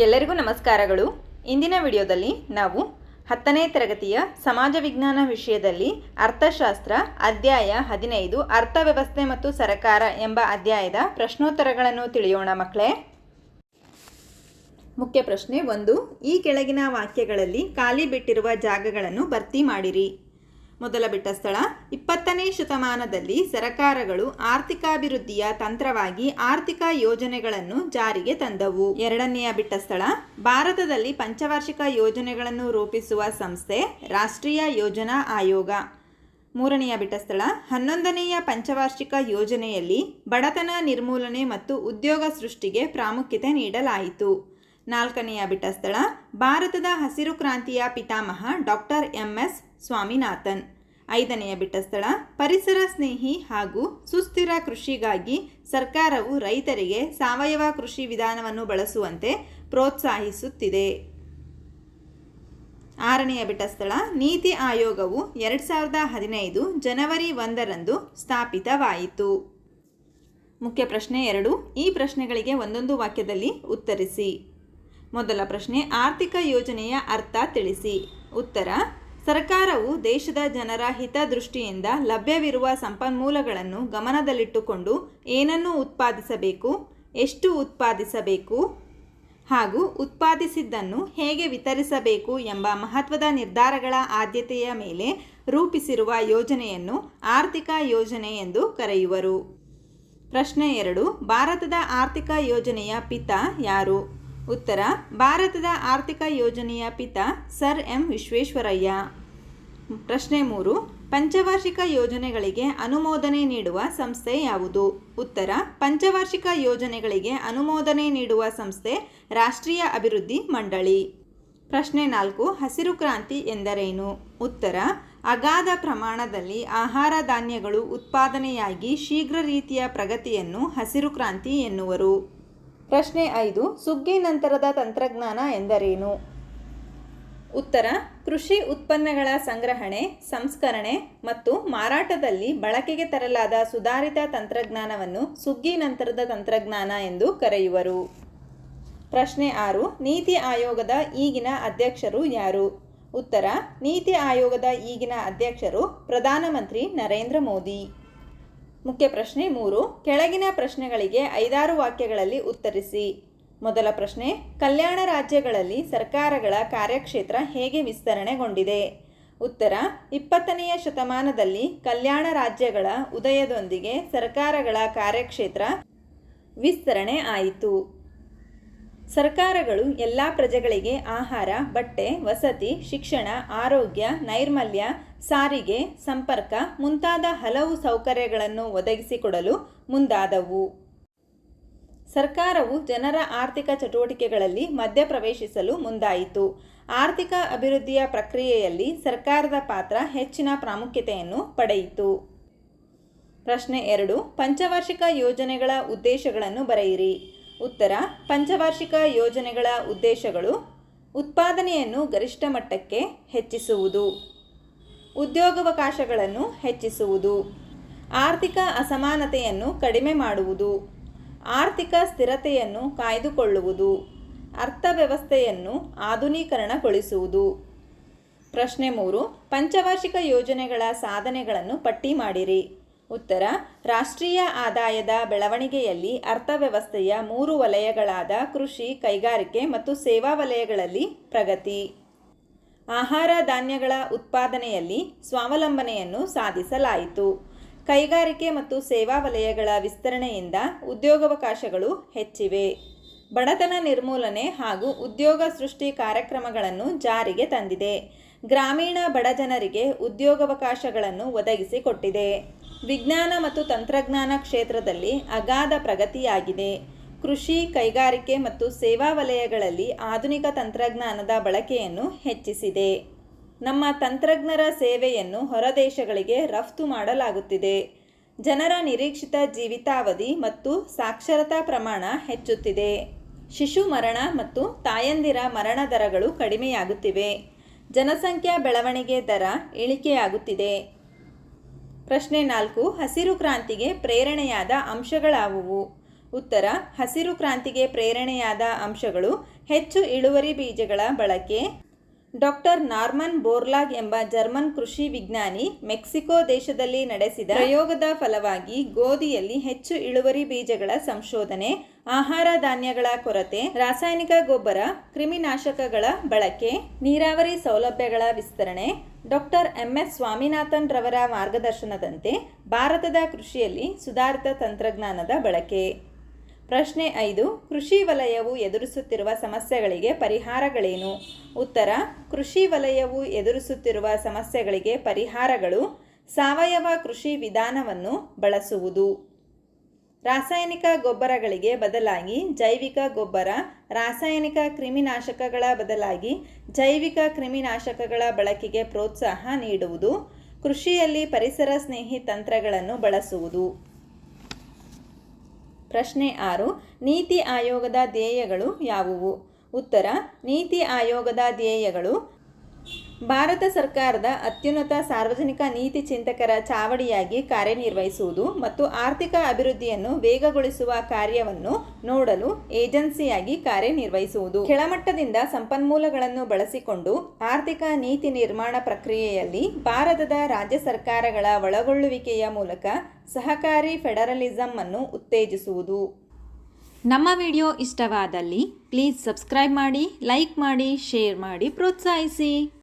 ಎಲ್ಲರಿಗೂ ನಮಸ್ಕಾರಗಳು. ಇಂದಿನ ವಿಡಿಯೋದಲ್ಲಿ ನಾವು ಹತ್ತನೇ ತರಗತಿಯ ಸಮಾಜ ವಿಜ್ಞಾನ ವಿಷಯದಲ್ಲಿ ಅರ್ಥಶಾಸ್ತ್ರ, ಅಧ್ಯಾಯ ಹದಿನೈದು ಅರ್ಥವ್ಯವಸ್ಥೆ ಮತ್ತು ಸರಕಾರ ಎಂಬ ಅಧ್ಯಾಯದ ಪ್ರಶ್ನೋತ್ತರಗಳನ್ನು ತಿಳಿಯೋಣ ಮಕ್ಕಳೇ. ಮುಖ್ಯ ಪ್ರಶ್ನೆ ಒಂದು, ಈ ಕೆಳಗಿನ ವಾಕ್ಯಗಳಲ್ಲಿ ಖಾಲಿ ಬಿಟ್ಟಿರುವ ಜಾಗಗಳನ್ನು ಭರ್ತಿ ಮಾಡಿರಿ. ಮೊದಲ ಬಿಟ್ಟ ಸ್ಥಳ. ಇಪ್ಪತ್ತನೇ ಶತಮಾನದಲ್ಲಿ ಸರಕಾರಗಳು ಆರ್ಥಿಕಾಭಿವೃದ್ಧಿಯ ತಂತ್ರವಾಗಿ ಆರ್ಥಿಕ ಯೋಜನೆಗಳನ್ನು ಜಾರಿಗೆ ತಂದವು. ಎರಡನೆಯ ಬಿಟ್ಟ ಸ್ಥಳ. ಭಾರತದಲ್ಲಿ ಪಂಚವಾರ್ಷಿಕ ಯೋಜನೆಗಳನ್ನು ರೂಪಿಸುವ ಸಂಸ್ಥೆ ರಾಷ್ಟ್ರೀಯ ಯೋಜನಾ ಆಯೋಗ. ಮೂರನೆಯ ಬಿಟ್ಟ ಸ್ಥಳ. ಹನ್ನೊಂದನೆಯ ಪಂಚವಾರ್ಷಿಕ ಯೋಜನೆಯಲ್ಲಿ ಬಡತನ ನಿರ್ಮೂಲನೆ ಮತ್ತು ಉದ್ಯೋಗ ಸೃಷ್ಟಿಗೆ ಪ್ರಾಮುಖ್ಯತೆ ನೀಡಲಾಯಿತು. ನಾಲ್ಕನೆಯ ಬಿಟ್ಟ ಸ್ಥಳ. ಭಾರತದ ಹಸಿರು ಕ್ರಾಂತಿಯ ಪಿತಾಮಹ ಡಾಕ್ಟರ್ ಎಂ ಎಸ್ ಸ್ವಾಮಿನಾಥನ್. ಐದನೆಯ ಬಿಟ್ಟಸ್ಥಳ, ಪರಿಸರ ಸ್ನೇಹಿ ಹಾಗೂ ಸುಸ್ಥಿರ ಕೃಷಿಗಾಗಿ ಸರ್ಕಾರವು ರೈತರಿಗೆ ಸಾವಯವ ಕೃಷಿ ವಿಧಾನವನ್ನು ಬಳಸುವಂತೆ ಪ್ರೋತ್ಸಾಹಿಸುತ್ತಿದೆ. ಆರನೆಯ ಬಿಟ್ಟಸ್ಥಳ, ನೀತಿ ಆಯೋಗವು ಎರಡು ಸಾವಿರದ ಹದಿನೈದು ಜನವರಿ ಒಂದರಂದು ಸ್ಥಾಪಿತವಾಯಿತು. ಮುಖ್ಯ ಪ್ರಶ್ನೆ ಎರಡು, ಈ ಪ್ರಶ್ನೆಗಳಿಗೆ ಒಂದೊಂದು ವಾಕ್ಯದಲ್ಲಿ ಉತ್ತರಿಸಿ. ಮೊದಲ ಪ್ರಶ್ನೆ, ಆರ್ಥಿಕ ಯೋಜನೆಯ ಅರ್ಥ ತಿಳಿಸಿ. ಉತ್ತರ ಸರ್ಕಾರವು ದೇಶದ ಜನರ ಹಿತದೃಷ್ಟಿಯಿಂದ ಲಭ್ಯವಿರುವ ಸಂಪನ್ಮೂಲಗಳನ್ನು ಗಮನದಲ್ಲಿಟ್ಟುಕೊಂಡು ಏನನ್ನು ಉತ್ಪಾದಿಸಬೇಕು, ಎಷ್ಟು ಉತ್ಪಾದಿಸಬೇಕು ಹಾಗೂ ಉತ್ಪಾದಿಸಿದ್ದನ್ನು ಹೇಗೆ ವಿತರಿಸಬೇಕು ಎಂಬ ಮಹತ್ವದ ನಿರ್ಧಾರಗಳ ಆದ್ಯತೆಯ ಮೇಲೆ ರೂಪಿಸಿರುವ ಯೋಜನೆಯನ್ನು ಆರ್ಥಿಕ ಯೋಜನೆ ಎಂದು ಕರೆಯುವರು. ಪ್ರಶ್ನೆ ಎರಡು, ಭಾರತದ ಆರ್ಥಿಕ ಯೋಜನೆಯ ಪಿತ ಯಾರು? ಉತ್ತರ, ಭಾರತದ ಆರ್ಥಿಕ ಯೋಜನೆಯ ಪಿತ ಸರ್ ಎಂ ವಿಶ್ವೇಶ್ವರಯ್ಯ. ಪ್ರಶ್ನೆ ಮೂರು, ಪಂಚವಾರ್ಷಿಕ ಯೋಜನೆಗಳಿಗೆ ಅನುಮೋದನೆ ನೀಡುವ ಸಂಸ್ಥೆ ಯಾವುದು? ಉತ್ತರ, ಪಂಚವಾರ್ಷಿಕ ಯೋಜನೆಗಳಿಗೆ ಅನುಮೋದನೆ ನೀಡುವ ಸಂಸ್ಥೆ ರಾಷ್ಟ್ರೀಯ ಅಭಿವೃದ್ಧಿ ಮಂಡಳಿ. ಪ್ರಶ್ನೆ ನಾಲ್ಕು, ಹಸಿರು ಕ್ರಾಂತಿ ಎಂದರೇನು? ಉತ್ತರ, ಅಗಾಧ ಪ್ರಮಾಣದಲ್ಲಿ ಆಹಾರ ಧಾನ್ಯಗಳು ಉತ್ಪಾದನೆಯಾಗಿ ಶೀಘ್ರ ರೀತಿಯ ಪ್ರಗತಿಯನ್ನು ಹಸಿರು ಕ್ರಾಂತಿ ಎನ್ನುವರು. ಪ್ರಶ್ನೆ ಐದು, ಸುಗ್ಗಿ ನಂತರದ ತಂತ್ರಜ್ಞಾನ ಎಂದರೇನು? ಉತ್ತರ, ಕೃಷಿ ಉತ್ಪನ್ನಗಳ ಸಂಗ್ರಹಣೆ, ಸಂಸ್ಕರಣೆ ಮತ್ತು ಮಾರಾಟದಲ್ಲಿ ಬಳಕೆಗೆ ತರಲಾದ ಸುಧಾರಿತ ತಂತ್ರಜ್ಞಾನವನ್ನು ಸುಗ್ಗಿ ನಂತರದ ತಂತ್ರಜ್ಞಾನ ಎಂದು ಕರೆಯುವರು. ಪ್ರಶ್ನೆ ಆರು, ನೀತಿ ಆಯೋಗದ ಈಗಿನ ಅಧ್ಯಕ್ಷರು ಯಾರು? ಉತ್ತರ, ನೀತಿ ಆಯೋಗದ ಈಗಿನ ಅಧ್ಯಕ್ಷರು ಪ್ರಧಾನಮಂತ್ರಿ ನರೇಂದ್ರ ಮೋದಿ. ಮುಖ್ಯ ಪ್ರಶ್ನೆ ಮೂರು. ಕೆಳಗಿನ ಪ್ರಶ್ನೆಗಳಿಗೆ ಐದಾರು ವಾಕ್ಯಗಳಲ್ಲಿ ಉತ್ತರಿಸಿ. ಮೊದಲ ಪ್ರಶ್ನೆ, ಕಲ್ಯಾಣ ರಾಜ್ಯಗಳಲ್ಲಿ ಸರ್ಕಾರಗಳ ಕಾರ್ಯಕ್ಷೇತ್ರ ಹೇಗೆ ವಿಸ್ತರಣೆಗೊಂಡಿದೆ? ಉತ್ತರ, ಇಪ್ಪತ್ತನೆಯ ಶತಮಾನದಲ್ಲಿ ಕಲ್ಯಾಣ ರಾಜ್ಯಗಳ ಉದಯದೊಂದಿಗೆ ಸರ್ಕಾರಗಳ ಕಾರ್ಯಕ್ಷೇತ್ರ ವಿಸ್ತರಣೆ ಆಯಿತು. ಸರ್ಕಾರಗಳು ಎಲ್ಲ ಪ್ರಜೆಗಳಿಗೆ ಆಹಾರ, ಬಟ್ಟೆ, ವಸತಿ, ಶಿಕ್ಷಣ, ಆರೋಗ್ಯ, ನೈರ್ಮಲ್ಯ ಸಾರಿಗೆ, ಸಂಪರ್ಕ ಮುಂತಾದ ಹಲವು ಸೌಕರ್ಯಗಳನ್ನು ಒದಗಿಸಿಕೊಡಲು ಮುಂದಾದವು. ಸರ್ಕಾರವು ಜನರ ಆರ್ಥಿಕ ಚಟುವಟಿಕೆಗಳಲ್ಲಿ ಮಧ್ಯಪ್ರವೇಶಿಸಲು ಮುಂದಾಯಿತು. ಆರ್ಥಿಕ ಅಭಿವೃದ್ಧಿಯ ಪ್ರಕ್ರಿಯೆಯಲ್ಲಿ ಸರ್ಕಾರದ ಪಾತ್ರ ಹೆಚ್ಚಿನ ಪ್ರಾಮುಖ್ಯತೆಯನ್ನು ಪಡೆಯಿತು. ಪ್ರಶ್ನೆ ಎರಡು, ಪಂಚವಾರ್ಷಿಕ ಯೋಜನೆಗಳ ಉದ್ದೇಶಗಳನ್ನು ಬರೆಯಿರಿ. ಉತ್ತರ, ಪಂಚವಾರ್ಷಿಕ ಯೋಜನೆಗಳ ಉದ್ದೇಶಗಳು ಉತ್ಪಾದನೆಯನ್ನು ಗರಿಷ್ಠ ಮಟ್ಟಕ್ಕೆ ಹೆಚ್ಚಿಸುವುದು. ಉದ್ಯೋಗಾವಕಾಶಗಳನ್ನು ಹೆಚ್ಚಿಸುವುದು. ಆರ್ಥಿಕ ಅಸಮಾನತೆಯನ್ನು ಕಡಿಮೆ ಮಾಡುವುದು. ಆರ್ಥಿಕ ಸ್ಥಿರತೆಯನ್ನು ಕಾಯ್ದುಕೊಳ್ಳುವುದು. ಅರ್ಥವ್ಯವಸ್ಥೆಯನ್ನು ಆಧುನೀಕರಣಗೊಳಿಸುವುದು. ಪ್ರಶ್ನೆ ಮೂರು, ಪಂಚವಾರ್ಷಿಕ ಯೋಜನೆಗಳ ಸಾಧನೆಗಳನ್ನು ಪಟ್ಟಿ ಮಾಡಿರಿ. ಉತ್ತರ, ರಾಷ್ಟ್ರೀಯ ಆದಾಯದ ಬೆಳವಣಿಗೆಯಲ್ಲಿ ಅರ್ಥವ್ಯವಸ್ಥೆಯ ಮೂರು ವಲಯಗಳಾದ ಕೃಷಿ, ಕೈಗಾರಿಕೆ ಮತ್ತು ಸೇವಾ ವಲಯಗಳಲ್ಲಿ ಪ್ರಗತಿ. ಆಹಾರ ಧಾನ್ಯಗಳ ಉತ್ಪಾದನೆಯಲ್ಲಿ ಸ್ವಾವಲಂಬನೆಯನ್ನು ಸಾಧಿಸಲಾಯಿತು. ಕೈಗಾರಿಕೆ ಮತ್ತು ಸೇವಾ ವಲಯಗಳ ವಿಸ್ತರಣೆಯಿಂದ ಉದ್ಯೋಗಾವಕಾಶಗಳು ಹೆಚ್ಚಿವೆ. ಬಡತನ ನಿರ್ಮೂಲನೆ ಹಾಗೂ ಉದ್ಯೋಗ ಸೃಷ್ಟಿ ಕಾರ್ಯಕ್ರಮಗಳನ್ನು ಜಾರಿಗೆ ತಂದಿದೆ. ಗ್ರಾಮೀಣ ಬಡ ಜನರಿಗೆ ಉದ್ಯೋಗಾವಕಾಶಗಳನ್ನು ಒದಗಿಸಿಕೊಟ್ಟಿದೆ. ವಿಜ್ಞಾನ ಮತ್ತು ತಂತ್ರಜ್ಞಾನ ಕ್ಷೇತ್ರದಲ್ಲಿ ಅಗಾಧ ಪ್ರಗತಿಯಾಗಿದೆ. ಕೃಷಿ, ಕೈಗಾರಿಕೆ ಮತ್ತು ಸೇವಾ ವಲಯಗಳಲ್ಲಿ ಆಧುನಿಕ ತಂತ್ರಜ್ಞಾನದ ಬಳಕೆಯನ್ನು ಹೆಚ್ಚಿಸಿದೆ. ನಮ್ಮ ತಂತ್ರಜ್ಞರ ಸೇವೆಯನ್ನು ಹೊರದೇಶಗಳಿಗೆ ರಫ್ತು ಮಾಡಲಾಗುತ್ತಿದೆ. ಜನರ ನಿರೀಕ್ಷಿತ ಜೀವಿತಾವಧಿ ಮತ್ತು ಸಾಕ್ಷರತಾ ಪ್ರಮಾಣ ಹೆಚ್ಚುತ್ತಿದೆ. ಶಿಶು ಮರಣ ಮತ್ತು ತಾಯಂದಿರ ಮರಣ ದರಗಳು ಕಡಿಮೆಯಾಗುತ್ತಿವೆ. ಜನಸಂಖ್ಯಾ ಬೆಳವಣಿಗೆ ದರ ಇಳಿಕೆಯಾಗುತ್ತಿದೆ. ಪ್ರಶ್ನೆ ನಾಲ್ಕು, ಹಸಿರು ಕ್ರಾಂತಿಗೆ ಪ್ರೇರಣೆಯಾದ ಅಂಶಗಳಾವುವು? ಉತ್ತರ, ಹಸಿರು ಕ್ರಾಂತಿಗೆ ಪ್ರೇರಣೆಯಾದ ಅಂಶಗಳು ಹೆಚ್ಚು ಇಳುವರಿ ಬೀಜಗಳ ಬಳಕೆ. ಡಾಕ್ಟರ್ ನಾರ್ಮನ್ ಬೋರ್ಲಾಗ್ ಎಂಬ ಜರ್ಮನ್ ಕೃಷಿ ವಿಜ್ಞಾನಿ ಮೆಕ್ಸಿಕೋ ದೇಶದಲ್ಲಿ ನಡೆಸಿದ ಪ್ರಯೋಗದ ಫಲವಾಗಿ ಗೋಧಿಯಲ್ಲಿ ಹೆಚ್ಚು ಇಳುವರಿ ಬೀಜಗಳ ಸಂಶೋಧನೆ, ಆಹಾರ ಧಾನ್ಯಗಳ ಕೊರತೆ, ರಾಸಾಯನಿಕ ಗೊಬ್ಬರ, ಕ್ರಿಮಿನಾಶಕಗಳ ಬಳಕೆ, ನೀರಾವರಿ ಸೌಲಭ್ಯಗಳ ವಿಸ್ತರಣೆ. Doctor M. ಎಸ್. ಸ್ವಾಮಿನಾಥನ್ ರವರ ಮಾರ್ಗದರ್ಶನದಂತೆ ಭಾರತದ ಕೃಷಿಯಲ್ಲಿ ಸುಧಾರಿತ ತಂತ್ರಜ್ಞಾನದ ಬಳಕೆ. ಪ್ರಶ್ನೆ ಐದು, ಕೃಷಿ ವಲಯವು ಎದುರಿಸುತ್ತಿರುವ ಸಮಸ್ಯೆಗಳಿಗೆ ಪರಿಹಾರಗಳೇನು? ಉತ್ತರ, ಕೃಷಿ ವಲಯವು ಎದುರಿಸುತ್ತಿರುವ ಸಮಸ್ಯೆಗಳಿಗೆ ಪರಿಹಾರಗಳು ಸಾವಯವ ಕೃಷಿ ವಿಧಾನವನ್ನು ಬಳಸುವುದು. ರಾಸಾಯನಿಕ ಗೊಬ್ಬರಗಳಿಗೆ ಬದಲಾಗಿ ಜೈವಿಕ ಗೊಬ್ಬರ, ರಾಸಾಯನಿಕ ಕ್ರಿಮಿನಾಶಕಗಳ ಬದಲಾಗಿ ಜೈವಿಕ ಕ್ರಿಮಿನಾಶಕಗಳ ಬಳಕೆಗೆ ಪ್ರೋತ್ಸಾಹ ನೀಡುವುದು, ಕೃಷಿಯಲ್ಲಿ ಪರಿಸರ ಸ್ನೇಹಿ ತಂತ್ರಗಳನ್ನು ಬಳಸುವುದು. ಪ್ರಶ್ನೆ ಆರು ನೀತಿ ಆಯೋಗದ ಧ್ಯೇಯಗಳು ಯಾವುವು? ಉತ್ತರ ನೀತಿ ಆಯೋಗದ ಧ್ಯೇಯಗಳು ಭಾರತ ಸರ್ಕಾರದ ಅತ್ಯುನ್ನತ ಸಾರ್ವಜನಿಕ ನೀತಿ ಚಿಂತಕರ ಚಾವಡಿಯಾಗಿ ಕಾರ್ಯನಿರ್ವಹಿಸುವುದು ಮತ್ತು ಆರ್ಥಿಕ ಅಭಿವೃದ್ಧಿಯನ್ನು ವೇಗಗೊಳಿಸುವ ಕಾರ್ಯವನ್ನು ನೋಡಲು ಏಜೆನ್ಸಿಯಾಗಿ ಕಾರ್ಯನಿರ್ವಹಿಸುವುದು. ಕೆಳಮಟ್ಟದಿಂದ ಸಂಪನ್ಮೂಲಗಳನ್ನು ಬಳಸಿಕೊಂಡು ಆರ್ಥಿಕ ನೀತಿ ನಿರ್ಮಾಣ ಪ್ರಕ್ರಿಯೆಯಲ್ಲಿ ಭಾರತದ ರಾಜ್ಯ ಸರ್ಕಾರಗಳ ಒಳಗೊಳ್ಳುವಿಕೆಯ ಮೂಲಕ ಸಹಕಾರಿ ಫೆಡರಲಿಸಂ ಅನ್ನು ಉತ್ತೇಜಿಸುವುದು. ನಮ್ಮ ವಿಡಿಯೋ ಇಷ್ಟವಾದಲ್ಲಿ ಪ್ಲೀಸ್ ಸಬ್ಸ್ಕ್ರೈಬ್ ಮಾಡಿ, ಲೈಕ್ ಮಾಡಿ, ಶೇರ್ ಮಾಡಿ, ಪ್ರೋತ್ಸಾಹಿಸಿ.